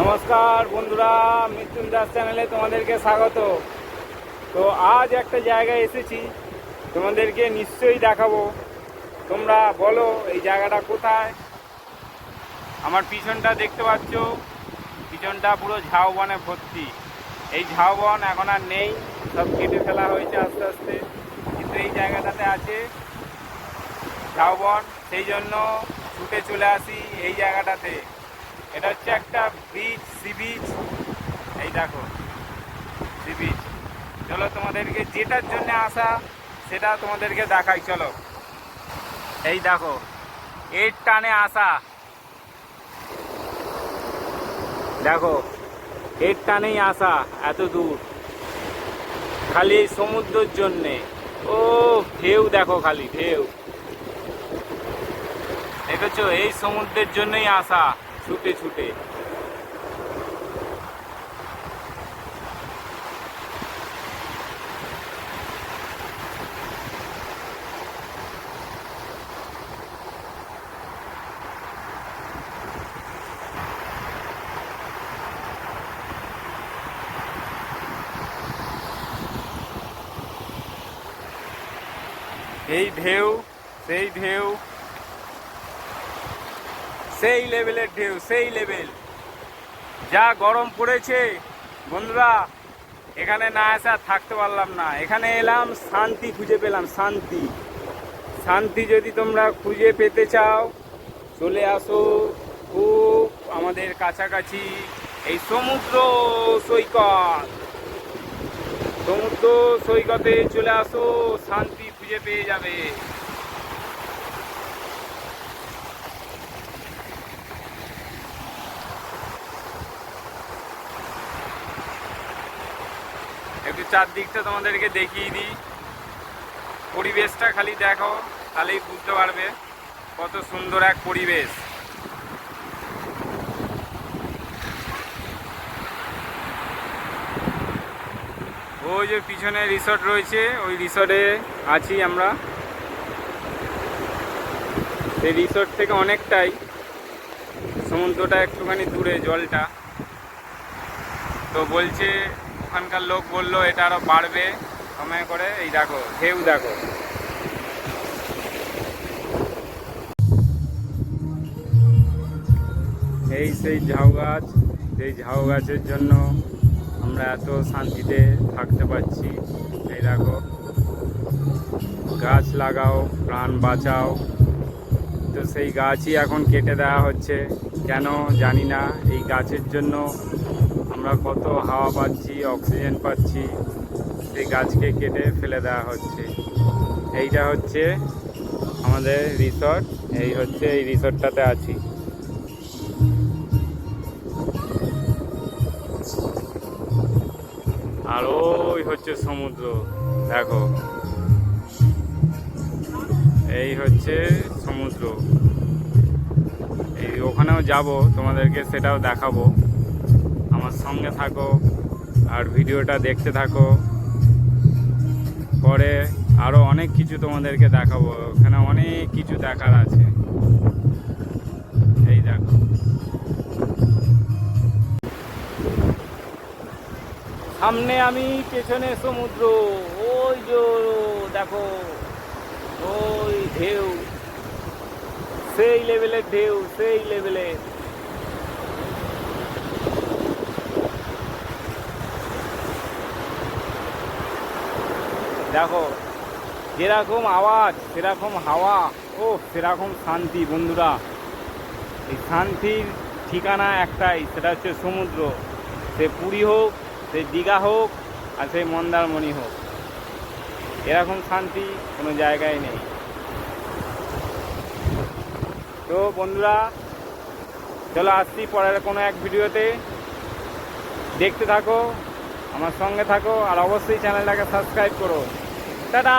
নমস্কার বন্ধুরা মৃত্যুন দাস চ্যানেলে তোমাদেরকে স্বাগত। তো আজ একটা জায়গায় এসেছি, তোমাদেরকে নিশ্চয়ই দেখাবো। তোমরা বলো, এই জায়গাটা কোথায়? আমার পিছনটা দেখতে পাচ্ছ, পিছনটা পুরো ঝাউবনে ভর্তি। এই ঝাউবন এখন আর নেই, সব কেটে ফেলা হয়েছে আস্তে আস্তে। কিন্তু এই জায়গাটাতে আছে ঝাউবন সেই জন্য ছুটে চলে আসি এই জায়গাটাতে। এটা হচ্ছে একটা বিচ সি বিচ এই দেখো সি বিচ চলো তোমাদেরকে যেটার জন্য আসা, সেটা তোমাদেরকে দেখাই, চলো। এই দেখো, এর টানে আসা। দেখো, এর টানেই আসা, এত দূর। খালি সমুদ্রের জন্যে। ও, ঢেউ দেখো খালি, ঢেউ। দেখেছ? এই সমুদ্রের জন্যই আসা। ছুটে ছুটে এই ঢেউ সেই ঢেউ সেই লেভেলের ঢেউ, সেই লেভেল। যা গরম পড়েছে, বন্ধুরা, এখানে না আর থাকতে পারলাম না। এখানে এলাম, শান্তি খুঁজে পেলাম, শান্তি। শান্তি যদি তোমরা খুঁজে পেতে চাও, চলে আসো খুব আমাদের কাছাকাছি এই সমুদ্র সৈকত। সমুদ্র সৈকতে চলে আসো, শান্তি খুঁজে পেয়ে যাবে। একটু চারদিকটা তোমাদেরকে দেখিয়ে দিই। পরিবেশটা খালি দেখো, তাহলেই বুঝতে পারবে কত সুন্দর এক পরিবেশ। ওই যে পিছনে রিসর্ট রয়েছে, ওই রিসর্টে আছি আমরা। সেই রিসর্ট থেকে অনেকটাই, সমুদ্রটা একটুখানি দূরে জলটা। তো বলছে ওখানকার লোক বলল, এটা আরও বাড়বে। সময় করে, এই দেখো, ঢেউ দেখো। এই সেই ঝাউ গাছ এই ঝাউ গাছের জন্য আমরা এত শান্তিতে থাকতে পারছি। এই দেখো, গাছ লাগাও, প্রাণ বাঁচাও। তো সেই গাছই এখন কেটে দেওয়া হচ্ছে। কেন জানি না, এই গাছের জন্য আমরা কত হাওয়া পাচ্ছি, অক্সিজেন পাচ্ছি সেই গাছকে কেটে ফেলে দেওয়া হচ্ছে। এইটা হচ্ছে আমাদের রিসর্ট, এই হচ্ছে এই রিসর্টটাতে আছি। আর ওই হচ্ছে সমুদ্র, দেখো। এই হচ্ছে সমুদ্র। এই ওখানেও যাব, তোমাদেরকে সেটাও দেখাবো। আমার সঙ্গে থাকো আর ভিডিওটা দেখতে থাকো। পরে আরও অনেক কিছু তোমাদেরকে দেখাবো। ওখানে অনেক কিছু দেখার আছে। এই দেখো। সামনে আমি, পেছনে সমুদ্র। ওই যে, দেখো। ওই ঢেউ। সেই লেভেলের ঢেউ, সেই লেভেলের দেখো, যেরকম আওয়াজ, সেরকম হাওয়া, ও, সেরকম শান্তি বন্ধুরা। এই শান্তির ঠিকানা একটাই, সেটা হচ্ছে সমুদ্র। সে পুরী হোক, সে দীঘা হোক, আর সেই মন্দারমণি হোক। এরকম শান্তি কোনো জায়গায় নেই। তো বন্ধুরা, চলো আসছি পরের কোনো এক ভিডিওতে। দেখতে থাকো। আমার সঙ্গে থাকো আর অবশ্যই চ্যানেলটাকে সাবস্ক্রাইব করো। টাটা!